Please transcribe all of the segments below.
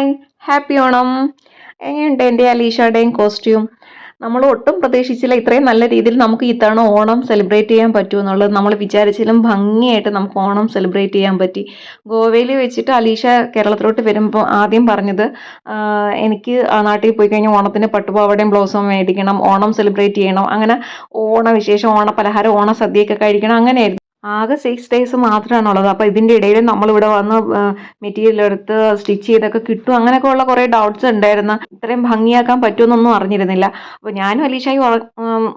Hi happy Onam. എങ്ങനെയുണ്ട് എന്റെ അലീഷയുടെയും costume നമ്മൾ ഒട്ടും പ്രതീക്ഷിച്ചില്ല ഇത്രയും നല്ല രീതിയിൽ നമുക്ക് ഇത്തവണ ഓണം സെലിബ്രേറ്റ് ചെയ്യാൻ പറ്റുമെന്നുള്ളത് നമ്മൾ വിചാരിച്ചാലും ഭംഗിയായിട്ട് നമുക്ക് ഓണം സെലിബ്രേറ്റ് ചെയ്യാൻ പറ്റി. ഗോവയിൽ വെച്ചിട്ട് അലീഷ കേരളത്തിലോട്ട് വരുമ്പോൾ ആദ്യം പറഞ്ഞത് എനിക്ക് ആ നാട്ടിൽ പോയി കഴിഞ്ഞാൽ ഓണത്തിന് പട്ടുപാവടയും ബ്ലൗസും മേടിക്കണം ഓണം സെലിബ്രേറ്റ് ചെയ്യണം അങ്ങനെ ഓണ വിശേഷം ഓണ പലഹാരം ഓണ സദ്യയൊക്കെ കഴിക്കണം അങ്ങനെയായിരുന്നു. ആകെ സിക്സ് ഡേയ്സ് മാത്രമാണുള്ളത്. അപ്പോൾ ഇതിന്റെ ഇടയിൽ നമ്മളിവിടെ വന്ന് മെറ്റീരിയൽ എടുത്ത് സ്റ്റിച്ച് ചെയ്തൊക്കെ കിട്ടും. അങ്ങനെയൊക്കെ ഉള്ള കുറേ ഡൗട്ട്സ് ഉണ്ടായിരുന്നു. ഇത്രയും ഭംഗിയാക്കാൻ പറ്റുമെന്നൊന്നും അറിഞ്ഞിരുന്നില്ല. അപ്പോൾ ഞാനും അലീഷായി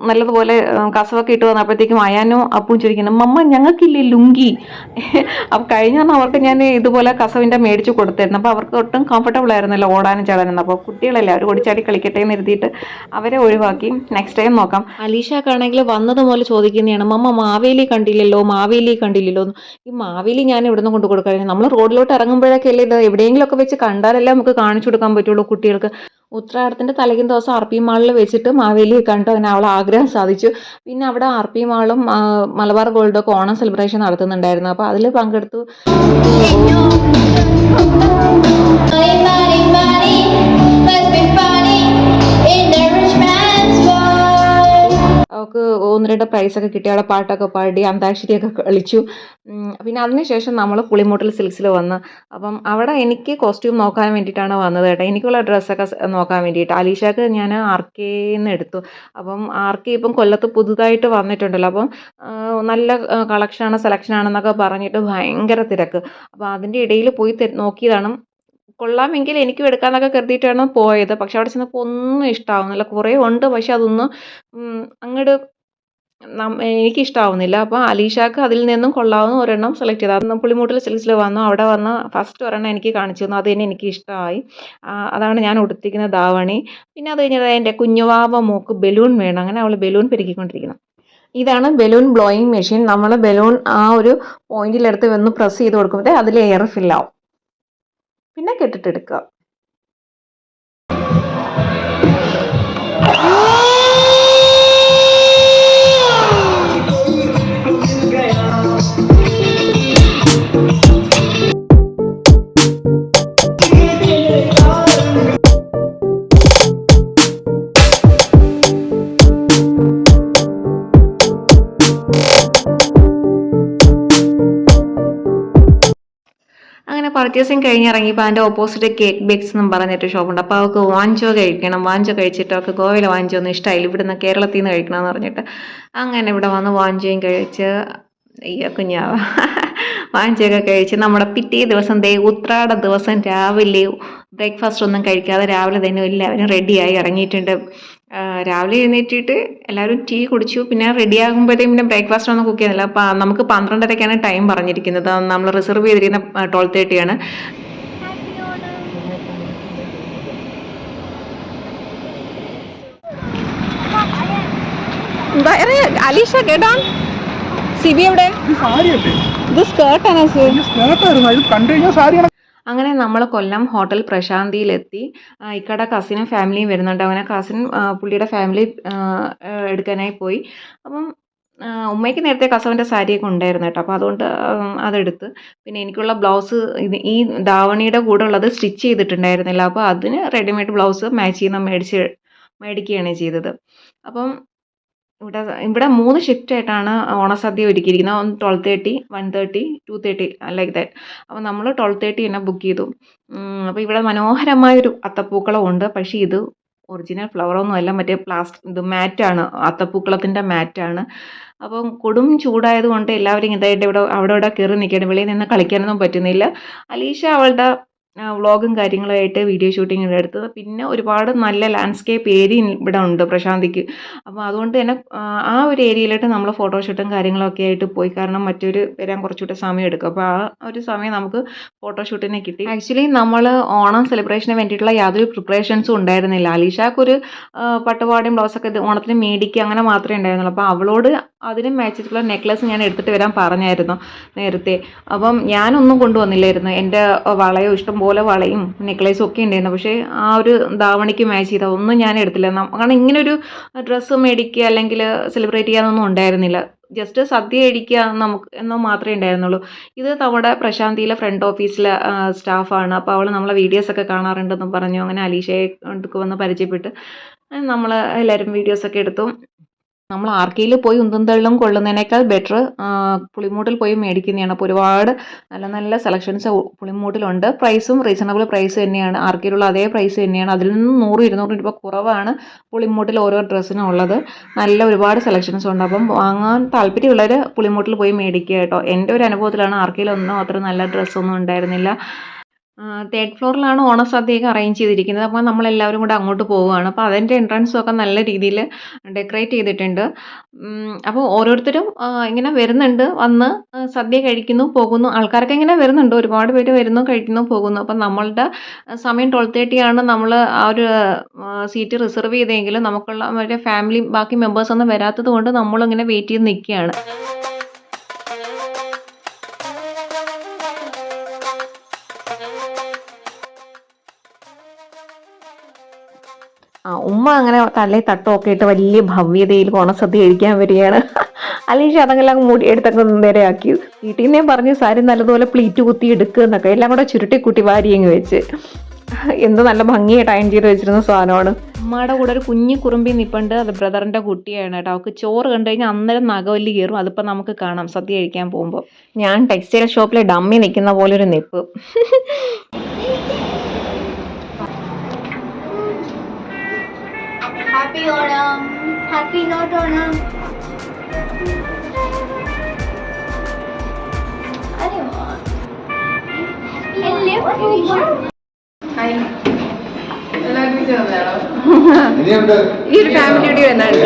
നല്ലതുപോലെ കസവൊക്കെ ഇട്ട് വന്നപ്പോഴത്തേക്കും അയാനും അപ്പും ചോദിക്കുന്നു മമ്മ ഞങ്ങൾക്കില്ലേ ലുങ്കി? അപ്പോൾ കഴിഞ്ഞ തവണ അവർക്ക് ഞാൻ ഇതുപോലെ കസവിന്റെ മേടിച്ച് കൊടുത്തിരുന്നു. അപ്പോൾ അവർക്ക് ഒട്ടും കംഫർട്ടബിൾ ആയിരുന്നല്ലോ ഓടാനും ചാടാനും. അപ്പോൾ കുട്ടികളല്ലേ അവർ ഓടിച്ചാടി കളിക്കട്ടെ എന്ന് എഴുതിയിട്ട് അവരെ ഒഴിവാക്കി. നെക്സ്റ്റ് ടൈം നോക്കാം. അലീഷക്കാണെങ്കിൽ വന്നത് മുതൽ ചോദിക്കുന്നതാണ് മമ്മ മാവേലി കണ്ടില്ലല്ലോ? മാവേലി കണ്ടില്ലല്ലോ ഈ മാവേലി ഞാൻ ഇവിടുന്ന് കൊണ്ടു കൊടുക്കാൻ? നമ്മൾ റോഡിലോട്ട് ഇറങ്ങുമ്പോഴൊക്കെ അല്ലേ ഇത് എവിടെയെങ്കിലുമൊക്കെ വെച്ച് കണ്ടാലല്ലേ നമുക്ക് കാണിച്ചു കൊടുക്കാൻ പറ്റുള്ളൂ കുട്ടികൾക്ക്. ഉത്രാടത്തിന്റെ തലകിൻ ദിവസം ആർ പി മാളിൽ വെച്ചിട്ട് മാവേലി കണ്ടു. അങ്ങനെ അവളെ ആഗ്രഹം സാധിച്ചു. പിന്നെ അവിടെ ആർ പി മാളും മലബാർ ഗോൾഡും ഒക്കെ ഓണം സെലിബ്രേഷൻ നടത്തുന്നുണ്ടായിരുന്നു. അപ്പോൾ അതിൽ പങ്കെടുത്തു. World. അവൾക്ക് ഒന്ന് രണ്ട് പ്രൈസൊക്കെ കിട്ടി അവിടെ പാട്ടൊക്കെ പാടി അന്താക്ഷരിയൊക്കെ കളിച്ചു. പിന്നെ അതിനുശേഷം നമ്മൾ പുളിമൂട്ടിൽ സിൽക്സിൽ വന്ന് അപ്പം അവിടെ എനിക്ക് കോസ്റ്റ്യൂം നോക്കാൻ വേണ്ടിയിട്ടാണ് വന്നത് കേട്ടോ. എനിക്കുള്ള ഡ്രസ്സൊക്കെ നോക്കാൻ വേണ്ടിയിട്ട്. അലീഷക്ക് ഞാൻ ആർ കെന്ന് എടുത്തു. അപ്പം ആർ കെ ഇപ്പം കൊല്ലത്ത് പുതുതായിട്ട് വന്നിട്ടുണ്ടല്ലോ. അപ്പം നല്ല കളക്ഷനാണ് സെലക്ഷനാണെന്നൊക്കെ പറഞ്ഞിട്ട് ഭയങ്കര തിരക്ക്. അപ്പം അതിന്റെ ഇടയിൽ പോയി നോക്കിയതാണ് കൊള്ളാമെങ്കിൽ എനിക്കും എടുക്കാമെന്നൊക്കെ കരുതിയിട്ടാണ് പോയത്. പക്ഷെ അവിടെ ചെന്നപ്പോൾ ഒന്നും ഇഷ്ടമാവുന്നില്ല കുറേ ഉണ്ട്. പക്ഷെ അതൊന്നും അങ്ങോട്ട് എനിക്ക് ഇഷ്ടമാവുന്നില്ല അപ്പോൾ അലീഷാക്ക് അതിൽ നിന്നും കൊള്ളാവുന്ന ഒരെണ്ണം സെലക്ട് ചെയ്തു. അതൊന്നും പുളിമൂട്ടിൽ സിൽസിൽ വന്നു. അവിടെ വന്ന് ഫസ്റ്റ് ഒരെണ്ണം എനിക്ക് കാണിച്ചു തന്നു. അത് തന്നെ എനിക്ക് ഇഷ്ടമായി അതാണ് ഞാൻ ഉടുത്തിരിക്കുന്ന ധാവണി. പിന്നെ അത് കഴിഞ്ഞാൽ എന്റെ കുഞ്ഞുവാവ മോക്ക് ബലൂൺ വേണം. അങ്ങനെ അവൾ ബലൂൺ പെരുക്കിക്കൊണ്ടിരിക്കുന്നു. ഇതാണ് ബലൂൺ ബ്ലോയിങ് മെഷീൻ. നമ്മൾ ബലൂൺ ആ ഒരു പോയിന്റിലെടുത്ത് വന്ന് പ്രസ് ചെയ്ത് കൊടുക്കുമ്പോഴത്തേ അതിൽ എയർ ഫില്ലാവും കെട്ടിട്ടെടുക്കുക പർച്ചേസിങ് കഴിഞ്ഞ് ഇറങ്ങിയപ്പോൾ അതിന്റെ ഓപ്പോസിറ്റ് കേക്ക് ബേക്സ് എന്നും പറഞ്ഞിട്ട് ഷോപ്പുണ്ട് അപ്പോൾ അവൾക്ക് വാഞ്ചോ കഴിക്കണം. വാഞ്ചോ കഴിച്ചിട്ട് അവൾക്ക് ഗോവയിലെ വാഞ്ചോ ഒന്നും ഇഷ്ടമായില്ല ഇവിടുന്ന് കേരളത്തിൽ നിന്ന് കഴിക്കണമെന്ന് പറഞ്ഞിട്ട് അങ്ങനെ ഇവിടെ വന്ന് വാഞ്ചോയും കഴിച്ച് അയ്യോ കുഞ്ഞാവ. വാഞ്ചൊക്കെ കഴിച്ച് നമ്മുടെ പിറ്റേ ദിവസം ദേ ഉത്രാട ദിവസം രാവിലെ ബ്രേക്ക്ഫാസ്റ്റ് ഒന്നും കഴിക്കാതെ രാവിലെ തന്നെ എല്ലാവരും റെഡിയായി ഇറങ്ങിയിട്ടുണ്ട്. രാവിലെ എഴുന്നേറ്റിട്ട് എല്ലാവരും ടീ കുടിച്ചു. പിന്നെ റെഡി ആകുമ്പോഴത്തേക്കും പിന്നെ ബ്രേക്ക്ഫാസ്റ്റ് ഒന്നും കുക്ക് ചെയ്യുന്നില്ല. അപ്പം നമുക്ക് പന്ത്രണ്ടരയ്ക്കാണ് ടൈം പറഞ്ഞിരിക്കുന്നത്. നമ്മൾ റിസർവ് ചെയ്തിരിക്കുന്ന ട്വൽവ് തേർട്ടിയാണ് അലീഷ കേട്ടോ? സിബി എവിടെ? ഇത് ഇത് സ്കേർട്ടാണ് കണ്ടു കഴിഞ്ഞാൽ സാരിയാണ്. അങ്ങനെ നമ്മൾ കൊല്ലം ഹോട്ടൽ പ്രശാന്തിയിലെത്തി. ഇക്കടെ കസിനും ഫാമിലിയും വരുന്നുണ്ട്. അങ്ങനെ കസിൻ പുള്ളിയുടെ ഫാമിലി എടുക്കാനായി പോയി. അപ്പം ഉമ്മയ്ക്ക് നേരത്തെ കസവിന്റെ സാരിയൊക്കെ ഉണ്ടായിരുന്നു കേട്ടോ. അപ്പോൾ അതുകൊണ്ട് അതെടുത്ത്. പിന്നെ എനിക്കുള്ള ബ്ലൗസ് ഇത് ഈ ധാവണിയുടെ കൂടെ ഉള്ളത് സ്റ്റിച്ച് ചെയ്തിട്ടുണ്ടായിരുന്നില്ല. അപ്പോൾ അതിന് റെഡിമെയ്ഡ് ബ്ലൗസ് മാച്ച് ചെയ്യുന്ന മേടിച്ച് മേടിക്കുകയാണ് ചെയ്തത്. അപ്പം ഇവിടെ ഇവിടെ മൂന്ന് ഷിഫ്റ്റ് ആയിട്ടാണ് ഓണസദ്യ ഒരുക്കിയിരിക്കുന്നത്. ഒന്ന് twelve thirty one thirty two thirty like that അപ്പോൾ നമ്മൾ ട്വൽവ് തേർട്ടി തന്നെ ബുക്ക് ചെയ്തു. അപ്പോൾ ഇവിടെ മനോഹരമായൊരു അത്തപ്പൂക്കളം ഉണ്ട്. പക്ഷേ ഇത് ഒറിജിനൽ ഫ്ലവറൊന്നും അല്ല. മറ്റേ പ്ലാസ്റ്റിക് ഇത് മാറ്റാണ് അത്തപ്പൂക്കളത്തിന്റെ മാറ്റാണ് അപ്പം കൊടും ചൂടായത് കൊണ്ട് എല്ലാവരും ഇതായിട്ട് ഇവിടെ അവിടെ ഇവിടെ കയറി നിൽക്കുകയാണ്. വെളിയിൽ നിന്ന് കളിക്കാനൊന്നും പറ്റുന്നില്ല. അലീഷ അവളുടെ വ്ളോഗും കാര്യങ്ങളുമായിട്ട് വീഡിയോ ഷൂട്ടിംഗ് എടുത്തത്. പിന്നെ ഒരുപാട് നല്ല ലാൻഡ്സ്കേപ്പ് ഏരിയ ഇവിടെ ഉണ്ട് പ്രശാന്തിക്ക്. അപ്പോൾ അതുകൊണ്ട് തന്നെ ആ, ഒരു ഏരിയയിലോട്ട് നമ്മൾ ഫോട്ടോഷൂട്ടും കാര്യങ്ങളൊക്കെ ആയിട്ട് പോയി. കാരണം മറ്റൊരു വരാൻ കുറച്ചുകൂടെ സമയം എടുക്കും. അപ്പോൾ ആ ഒരു സമയം നമുക്ക് ഫോട്ടോഷൂട്ടിനെ കിട്ടി. ആക്ച്വലി നമ്മൾ ഓണം സെലിബ്രേഷന് വേണ്ടിയിട്ടുള്ള യാതൊരു പ്രിപ്പറേഷൻസും ഉണ്ടായിരുന്നില്ല. അലീഷാക്ക് ഒരു പട്ടുപാടിയും ബ്ലൗസൊക്കെ ഓണത്തിന് മേടിക്കുക അങ്ങനെ മാത്രമേ ഉണ്ടായിരുന്നുള്ളൂ. അപ്പോൾ അവളോട് അതിന് മാച്ചിട്ടുള്ള നെക്ലസ് ഞാൻ എടുത്തിട്ട് വരാൻ പറഞ്ഞായിരുന്നു നേരത്തെ. അപ്പം ഞാനൊന്നും കൊണ്ടുവന്നില്ലായിരുന്നു. എന്റെ വളയോ ഇഷ്ടം പോലെ വളയും നെക്ലേസും ഒക്കെ ഉണ്ടായിരുന്നു പക്ഷേ ആ ഒരു ധാവണിക്ക് മാച്ച് ചെയ്ത ഒന്നും ഞാൻ എടുത്തില്ല. കാരണം ഇങ്ങനെ ഒരു ഡ്രസ്സ് മേടിക്കുക അല്ലെങ്കിൽ സെലിബ്രേറ്റ് ചെയ്യാനൊന്നും ഉണ്ടായിരുന്നില്ല. ജസ്റ്റ് സദ്യ കഴിക്കുക നമുക്ക് എന്നോ മാത്രമേ ഉണ്ടായിരുന്നുള്ളൂ. ഇത് നമ്മുടെ പ്രശാന്തിയിലെ ഫ്രണ്ട് ഓഫീസിലെ സ്റ്റാഫാണ് അപ്പോൾ അവൾ നമ്മളെ വീഡിയോസ് ഒക്കെ കാണാറുണ്ടെന്ന് പറഞ്ഞു. അങ്ങനെ അലീഷയെ വന്ന് പരിചയപ്പെട്ട് നമ്മൾ എല്ലാവരും വീഡിയോസൊക്കെ എടുത്തു. നമ്മൾ ആർക്കെയിൽ പോയി ഉന്തും തള്ളും കൊള്ളുന്നതിനേക്കാൾ ബെറ്റർ പുളിമൂട്ടിൽ പോയി മേടിക്കുന്നതാണ്. അപ്പോൾ ഒരുപാട് നല്ല നല്ല സെലക്ഷൻസ് പുളിമൂട്ടിലുണ്ട്. പ്രൈസും റീസണബിൾ പ്രൈസ് തന്നെയാണ്. ആർക്കെയിലുള്ള അതേ പ്രൈസ് തന്നെയാണ്. അതിൽ നിന്ന് നൂറ് ഇരുന്നൂറ് രൂപ കുറവാണ് പുളിമൂട്ടിൽ ഓരോ ഡ്രസ്സിനും ഉള്ളത്. നല്ല ഒരുപാട് സെലക്ഷൻസ് ഉണ്ട്. അപ്പം വാങ്ങാൻ താല്പര്യമുള്ളവർ പുളിമൂട്ടിൽ പോയി മേടിക്കുക കേട്ടോ. എന്റെ ഒരു അനുഭവത്തിലാണ് ആർക്കെയിലൊന്നും അത്ര നല്ല ഡ്രസ്സൊന്നും ഉണ്ടായിരുന്നില്ല. തേർഡ് ഫ്ലോറിലാണ് ഓണസദ്യയൊക്കെ അറേഞ്ച് ചെയ്തിരിക്കുന്നത്. അപ്പോൾ നമ്മളെല്ലാവരും കൂടെ അങ്ങോട്ട് പോവുകയാണ്. അപ്പോൾ അതിന്റെ എൻട്രൻസും ഒക്കെ നല്ല രീതിയിൽ ഡെക്കറേറ്റ് ചെയ്തിട്ടുണ്ട്. അപ്പോൾ ഓരോരുത്തരും ഇങ്ങനെ വരുന്നുണ്ട്. വന്ന് സദ്യ കഴിക്കുന്നു പോകുന്നു. ആൾക്കാർക്ക് ഇങ്ങനെ വരുന്നുണ്ട്. ഒരുപാട് പേര് വരുന്നു കഴിക്കുന്നു പോകുന്നു. അപ്പം നമ്മളുടെ സമയം ട്വൽവ് തേർട്ടി ആണ്. നമ്മൾ ആ ഒരു സീറ്റ് റിസർവ് ചെയ്തെങ്കിലും നമുക്കുള്ള ഫാമിലി ബാക്കി മെമ്പേഴ്സ് ഒന്നും വരാത്തത് കൊണ്ട് നമ്മളിങ്ങനെ വെയിറ്റ് ചെയ്ത് നിൽക്കുകയാണ്. ഉമ്മ അങ്ങനെ തലേ തട്ടമൊക്കെ ഇട്ട് വലിയ ഭവ്യതയിൽ ഓണസദ്യ കഴിക്കാൻ വരികയാണ്. അല്ലെങ്കിൽ അതങ്ങെല്ലാം മൂടി എടുത്തൊക്കെ നേരെയാക്കി വീട്ടിൽ നിന്നേ പറഞ്ഞ് സാരി നല്ലതുപോലെ പ്ലീറ്റ് കുത്തി എടുക്കുക എന്നൊക്കെ. എല്ലാം കൂടെ ചുരുട്ടി കുട്ടി വാരിയങ്ങ് വെച്ച്. എന്ത് നല്ല ഭംഗിയായിട്ട് അയൺ ചെയ്ത് വെച്ചിരുന്ന സാധനമാണ്. ഉമ്മയുടെ കൂടെ ഒരു കുഞ്ഞു കുറുമ്പി നിപ്പുണ്ട്. അത് ബ്രദറിന്റെ കുട്ടിയാണ് കേട്ടോ. അവൾക്ക് ചോറ് കണ്ടു കഴിഞ്ഞാൽ അന്നേരം നഗവല്ലി കയറും. അതിപ്പോൾ നമുക്ക് കാണാം. സദ്യ കഴിക്കാൻ പോകുമ്പോൾ ഞാൻ ടെക്സ്റ്റൈൽ ഷോപ്പിലെ ഡമ്മി നിൽക്കുന്ന പോലെ ഒരു നിപ്പ്. Happy Onam happy not Onam ഈ ഒരു ഫാമിലിയുടെ വന്നാണ്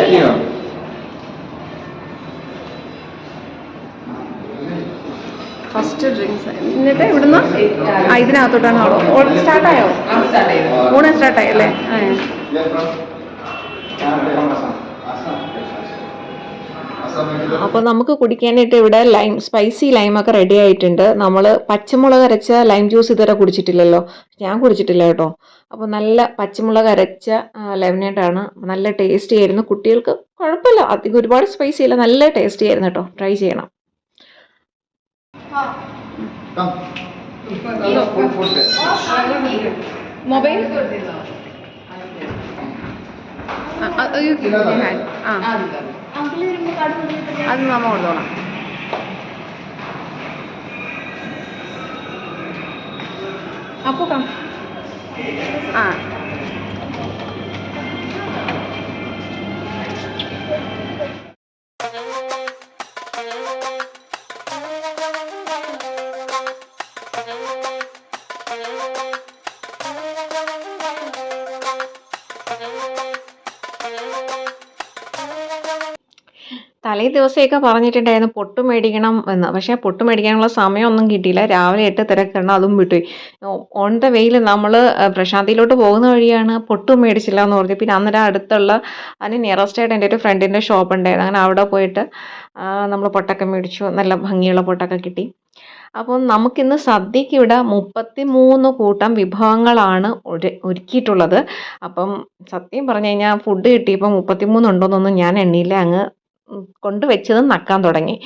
ഫസ്റ്റ് ഡ്രിങ്ക്സ് എന്നിട്ട് ഇവിടുന്ന് ഇതിനകത്തോട്ടാണ് ഓണം സ്റ്റാർട്ടായോ? ഓണം സ്റ്റാർട്ടായി. അല്ലേ? അപ്പോൾ നമുക്ക് കുടിക്കാനായിട്ട് ഇവിടെ ലൈം സ്പൈസി ലൈമൊക്കെ റെഡി ആയിട്ടുണ്ട്. നമ്മൾ പച്ചമുളക് അരച്ച ലൈം ജ്യൂസ് ഇതുവരെ കുടിച്ചിട്ടില്ലല്ലോ. ഞാൻ കുടിച്ചിട്ടില്ല കേട്ടോ. അപ്പോൾ നല്ല പച്ചമുളക് അരച്ച ലെമനേഡാണ് നല്ല ടേസ്റ്റി ആയിരുന്നു. കുട്ടികൾക്ക് കുഴപ്പമില്ല. അധികം ഒരുപാട് സ്പൈസി അല്ല. നല്ല ടേസ്റ്റി ആയിരുന്നു കേട്ടോ. ട്രൈ ചെയ്യണം. മൊബൈൽ അത് നമ്മ കൊണ്ടുപോകണം അപ്പൊ കം. ആ. തലേ ദിവസമൊക്കെ പറഞ്ഞിട്ടുണ്ടായിരുന്നു പൊട്ട് മേടിക്കണം എന്ന്. പക്ഷേ പൊട്ട് മേടിക്കാനുള്ള സമയമൊന്നും കിട്ടിയില്ല. രാവിലെ എട്ട് തിരക്കണം അതും വിട്ടുപോയി. ഓൺ ദ വെയിൽ നമ്മൾ പ്രശാന്തിയിലോട്ട് പോകുന്ന വഴിയാണ് പൊട്ട് മേടിച്ചില്ല എന്ന് പറഞ്ഞു പിന്നെ അന്നേരം അടുത്തുള്ള അതിന് നിയറസ്റ്റ് ആയിട്ട് എന്റെ ഒരു ഫ്രണ്ടിന്റെ ഷോപ്പ് ഉണ്ടായിരുന്നു. അങ്ങനെ അവിടെ പോയിട്ട് നമ്മൾ പൊട്ടൊക്കെ മേടിച്ചു. നല്ല ഭംഗിയുള്ള പൊട്ടൊക്കെ കിട്ടി. അപ്പം നമുക്കിന്ന് സദ്യക്ക് ഇവിടെ മുപ്പത്തി മൂന്ന് കൂട്ടം വിഭവങ്ങളാണ് ഒരു ഒരുക്കിയിട്ടുള്ളത്. അപ്പം സത്യം പറഞ്ഞു കഴിഞ്ഞാൽ ഫുഡ് കിട്ടിയപ്പോൾ മുപ്പത്തി ഉണ്ടോയെന്നൊന്നും ഞാൻ എണ്ണിയില്ല. അങ്ങ് കൊണ്ട് വെച്ചത് നക്കാൻ തുടങ്ങി.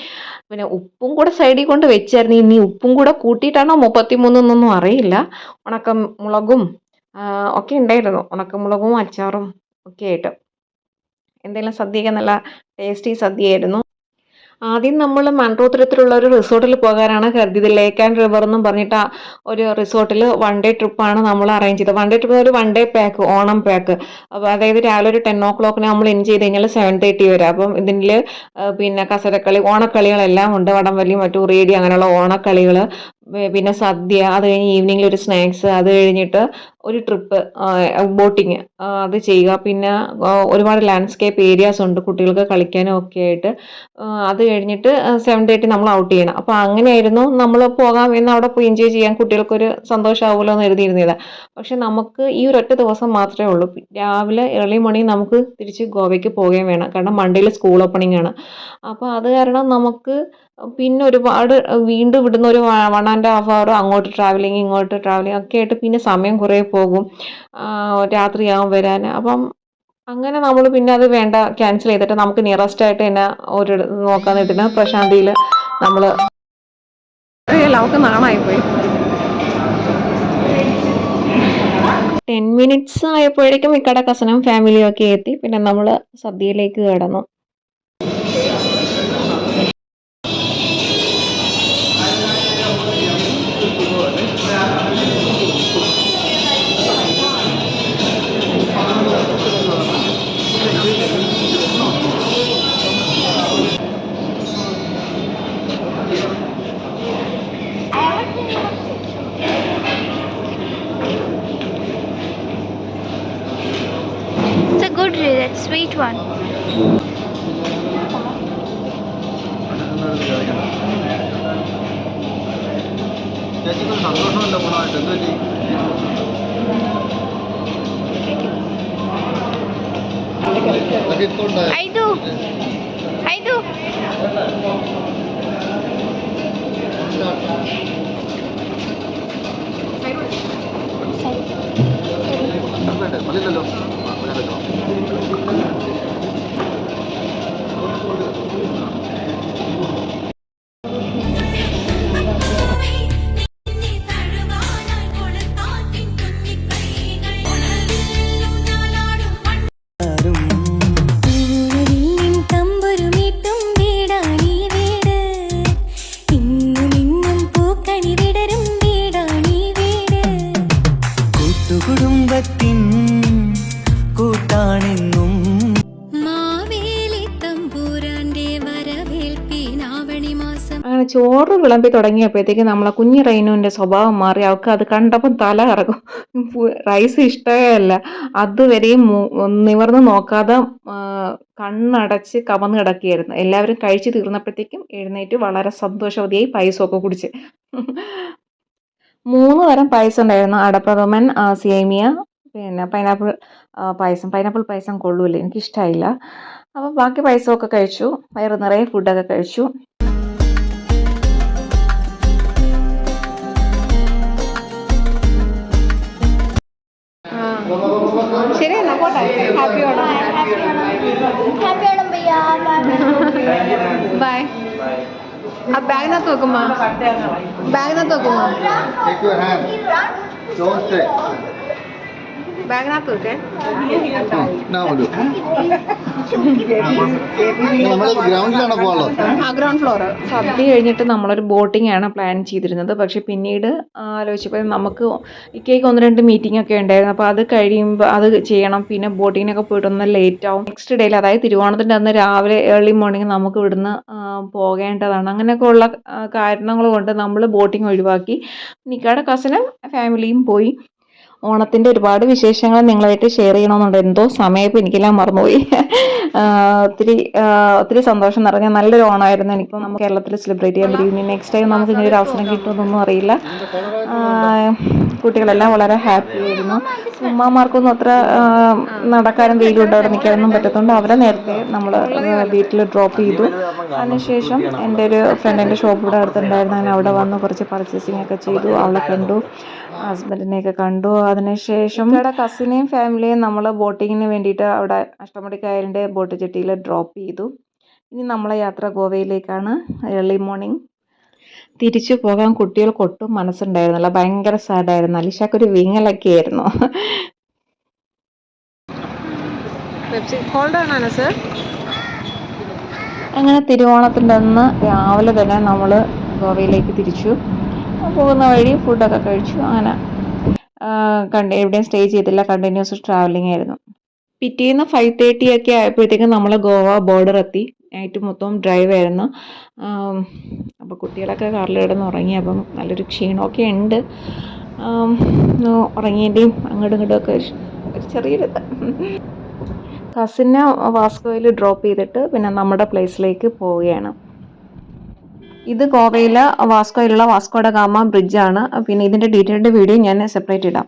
പിന്നെ ഉപ്പും കൂടെ സൈഡിൽ കൊണ്ട് വെച്ചായിരുന്നു. ഇനി ഉപ്പും കൂടെ കൂട്ടിയിട്ടാണോ മുപ്പത്തിമൂന്നൊന്നും അറിയില്ല. ഉണക്ക മുളകും ഒക്കെ ഉണ്ടായിരുന്നു. ഉണക്കമുളകും അച്ചാറും ഒക്കെ ആയിട്ട്. എന്തെങ്കിലും സദ്യയൊക്കെ നല്ല ടേസ്റ്റി സദ്യയായിരുന്നു. ആദ്യം നമ്മൾ മൺട്രോത്തുരത്തിലുള്ള ഒരു റിസോർട്ടിൽ പോകാനാണ് കരുതിയത്. ലേക്ക് ആൻഡ് റിവർ എന്നും പറഞ്ഞിട്ട് ഒരു റിസോർട്ടിൽ വൺ ഡേ ട്രിപ്പാണ് നമ്മൾ അറേഞ്ച് ചെയ്തത്. വൺ ഡേ ട്രിപ്പ് ഒരു one day pack Onam pack. അപ്പോൾ അതായത് രാവിലെ ഒരു ടെൻ ഓ ക്ലോക്കിന് നമ്മൾ ഇൻ ചെയ്ത് കഴിഞ്ഞാൽ സെവൻ തേർട്ടി വരെ. അപ്പം ഇതിൽ പിന്നെ കസരക്കളി ഓണക്കളികളെല്ലാം ഉണ്ട്. വടംവലി മറ്റു റേഡി അങ്ങനെയുള്ള ഓണക്കളികൾ പിന്നെ സദ്യ അത് കഴിഞ്ഞ് ഈവനിങ്ങിൽ ഒരു സ്നാക്സ് അത് കഴിഞ്ഞിട്ട് ഒരു ട്രിപ്പ് ബോട്ടിങ് അത് ചെയ്യുക. പിന്നെ ഒരുപാട് ലാൻഡ്സ്കേപ്പ് ഏരിയാസ് ഉണ്ട്. കുട്ടികൾക്ക് കളിക്കാനും ഒക്കെ ആയിട്ട്. അത് കഴിഞ്ഞിട്ട് സെവൻ തേർട്ടി നമ്മൾ ഔട്ട് ചെയ്യണം. അപ്പോൾ അങ്ങനെയായിരുന്നു നമ്മൾ പോകാം എന്ന് അവിടെ പോയി എൻജോയ് ചെയ്യാൻ കുട്ടികൾക്കൊരു സന്തോഷമാവുമല്ലോ എന്ന് എഴുതിയിരുന്നില്ല പക്ഷെ നമുക്ക് ഈ ഒരു ഒറ്റ ദിവസം മാത്രമേ ഉള്ളൂ. രാവിലെ ഏർലി മോർണിംഗ് നമുക്ക് തിരിച്ച് ഗോവയ്ക്ക് പോവുകയും വേണം. കാരണം മൺഡേയിൽ സ്കൂൾ ഓപ്പണിംഗ് ആണ്. അപ്പോൾ അത് കാരണം നമുക്ക് പിന്നെ ഒരുപാട് വീണ്ടും ഇവിടുന്ന് ഒരു വൺ ആൻഡ് ഹാഫ് അവർ അങ്ങോട്ട് ട്രാവലിങ് ഇങ്ങോട്ട് ട്രാവലിങ് ഒക്കെ ആയിട്ട് പിന്നെ സമയം കുറേ പോകും. രാത്രിയാകും വരാൻ അപ്പം അങ്ങനെ നമ്മൾ പിന്നെ അത് വേണ്ട ക്യാൻസൽ ചെയ്തിട്ട് നമുക്ക് നിയറസ്റ്റ് ആയിട്ട് തന്നെ ഒരു നോക്കാൻ നിട്ടിന് പ്രശാന്തിയിൽ നമ്മൾ നാണായിപ്പോയി ടെൻ മിനിറ്റ്സ് ആയപ്പോഴേക്കും ഇക്കട കസനും ഫാമിലിയും ഒക്കെ എത്തി. പിന്നെ നമ്മൾ സദ്യയിലേക്ക് കിടന്നു. ചേച്ചിക്ക് സന്തോഷമല്ല ഗുണമായിട്ട് എന്ത് പറ്റി! Aidu! വേണ്ടേ? മതിയല്ലോ ആ, അങ്ങനെ ചോറ് വിളമ്പി തുടങ്ങിയപ്പോഴത്തേക്ക് നമ്മളെ കുഞ്ഞു റൈനുവിന്റെ സ്വഭാവം മാറി. അവൾക്ക് അത് കണ്ടപ്പം തല ഇറങ്ങും റൈസ് ഇഷ്ടമേ അല്ല അതുവരെയും നിവർന്ന് നോക്കാതെ കണ്ണടച്ച് കമന്ന് കിടക്കുകയായിരുന്നു. എല്ലാവരും കഴിച്ചു തീർന്നപ്പോഴത്തേക്കും എഴുന്നേറ്റ് വളരെ സന്തോഷവതിയായി പായസമൊക്കെ കുടിച്ച്. മൂന്ന് തരം പായസം ഉണ്ടായിരുന്നു. അടപ്രഥമൻ സേമിയ പിന്നെ പൈനാപ്പിൾ പായസം. പൈനാപ്പിൾ പായസം കൊള്ളൂല. എനിക്കിഷ്ടമായില്ല അപ്പോൾ ബാക്കി പായസമൊക്കെ കഴിച്ചു. വയറ് നിറയെ ഫുഡൊക്കെ കഴിച്ചു. ശരി എന്നാ പോട്ടെ. Happy Onam. Onam, Bhaiya. Bye ആ ബാഗിനകത്ത് വെക്കുമ്പോ ബാഗിനകത്ത് വെക്കുമ്പോ ബാഗിനകത്ത് വെക്കേ ഗ്രൗണ്ട് ഫ്ലോർ സദ്യ കഴിഞ്ഞിട്ട് നമ്മളൊരു ബോട്ടിംഗ് ആണ് പ്ലാൻ ചെയ്തിരുന്നത്. പക്ഷെ പിന്നീട് ആലോചിച്ചപ്പോൾ നമുക്ക് ഇക്കേക്ക് ഒന്ന് രണ്ട് മീറ്റിംഗ് ഒക്കെ ഉണ്ടായിരുന്നു. അപ്പോൾ അത് കഴിയുമ്പോൾ അത് ചെയ്യണം. പിന്നെ ബോട്ടിങ്ങിനൊക്കെ പോയിട്ട് ഒന്ന് ലേറ്റ് ആവും. നെക്സ്റ്റ് ഡേയിൽ അതായത് തിരുവോണത്തിന്റെ അന്ന് രാവിലെ ഏർലി മോർണിംഗ് നമുക്ക് ഇവിടുന്ന് പോകേണ്ടതാണ്. അങ്ങനെയൊക്കെ ഉള്ള കാരണങ്ങൾ കൊണ്ട് നമ്മൾ ബോട്ടിംഗ് ഒഴിവാക്കി. നിക്കാടെ കസിനും ഫാമിലിയും പോയി. ഓണത്തിന്റെ ഒരുപാട് വിശേഷങ്ങൾ നിങ്ങളായിട്ട് ഷെയർ ചെയ്യണമെന്നുണ്ട്. എന്തോ സമയപ്പോൾ എനിക്കെല്ലാം മറന്നുപോയി. ഒത്തിരി ഒത്തിരി സന്തോഷം നിറഞ്ഞ നല്ലൊരു ഓണമായിരുന്നു. എനിക്ക് നമുക്ക് കേരളത്തിൽ സെലിബ്രേറ്റ് ചെയ്യാൻ പറ്റും ഇനി നെക്സ്റ്റ് ടൈം നമുക്ക് ഇങ്ങനെ ഒരു അവസരം കിട്ടുമെന്നൊന്നും അറിയില്ല. കുട്ടികളെല്ലാം വളരെ ഹാപ്പി ആയിരുന്നു. ഉമ്മമാർക്കൊന്നും അത്ര നടക്കാനും വെയിലുണ്ട് അവിടെ നിൽക്കാനൊന്നും പറ്റത്തുകൊണ്ട് അവരെ നേരത്തെ നമ്മൾ വീട്ടിൽ ഡ്രോപ്പ് ചെയ്തു. അതിനുശേഷം എന്റെ ഒരു ഫ്രണ്ടിന്റെ ഷോപ്പ് ഇവിടെ അടുത്തുണ്ടായിരുന്നു. ഞാൻ അവിടെ വന്ന് കുറച്ച് പർച്ചേസിംഗ് ഒക്കെ ചെയ്തു. അവളെ കണ്ടു ഹസ്ബൻഡിനെയൊക്കെ കണ്ടു. അതിനുശേഷം ഇവിടെ കസിനെയും ഫാമിലിയും നമ്മൾ ബോട്ടിങ്ങിന് വേണ്ടിയിട്ട് അവിടെ അഷ്ടമുടിക്കായലിന്റെ ബോട്ട് ചെട്ടിയിൽ ഡ്രോപ്പ് ചെയ്തു. ഇനി നമ്മളെ യാത്ര ഗോവയിലേക്കാണ്. ഏർലി മോർണിംഗ് തിരിച്ചു പോകാൻ കുട്ടികൾക്ക് ഒട്ടും മനസ്സുണ്ടായിരുന്നില്ല. ഭയങ്കര സാഡായിരുന്നു അലിഷാക്കൊരു വിങ്ങലൊക്കെ ആയിരുന്നു. അങ്ങനെ തിരുവോണത്തിന്റെ അന്ന് രാവിലെ തന്നെ നമ്മൾ ഗോവയിലേക്ക് തിരിച്ചു. പോകുന്ന വഴി ഫുഡൊക്കെ കഴിച്ചു. അങ്ങനെ കണ്ട് എവിടെയും സ്റ്റേ ചെയ്തില്ല. കണ്ടിന്യൂസ് ട്രാവലിംഗ് ആയിരുന്നു. പിറ്റേന്ന് ഫൈവ് തേർട്ടി ഒക്കെ ആയപ്പോഴത്തേക്കും നമ്മൾ ഗോവ ബോർഡർ എത്തി. നൈറ്റ് മൊത്തം ഡ്രൈവ് ആയിരുന്നു. അപ്പോൾ കുട്ടികളൊക്കെ കാറിൽ കിടന്ന് ഉറങ്ങി അപ്പം നല്ലൊരു ക്ഷീണമൊക്കെ ഉണ്ട്. ഉറങ്ങിയതിന്റെയും അങ്ങോട്ടും ഇങ്ങോട്ടും ഒക്കെ ഒരു ഒരു ചെറിയൊരു കസിനെ വാസ്കോയിൽ ഡ്രോപ്പ് ചെയ്തിട്ട് പിന്നെ നമ്മുടെ പ്ലേസിലേക്ക് പോവുകയാണ്. ഇത് ഗോവയിലെ വാസ്കോയിലുള്ള വാസ്കോഡ ഗാമ ബ്രിഡ്ജാണ് പിന്നെ ഇതിന്റെ ഡീറ്റെയിൽഡ് വീഡിയോ ഞാൻ സെപ്പറേറ്റ് ഇടാം.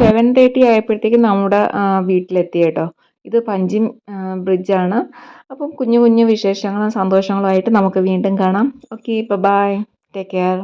സെവൻ തേർട്ടി ആയപ്പോഴത്തേക്ക് നമ്മുടെ വീട്ടിലെത്തി കേട്ടോ. ഇത് പഞ്ചിം ബ്രിഡ്ജാണ്. അപ്പം കുഞ്ഞു കുഞ്ഞു വിശേഷങ്ങളും സന്തോഷങ്ങളുമായിട്ട് നമുക്ക് വീണ്ടും കാണാം. Okay bye take care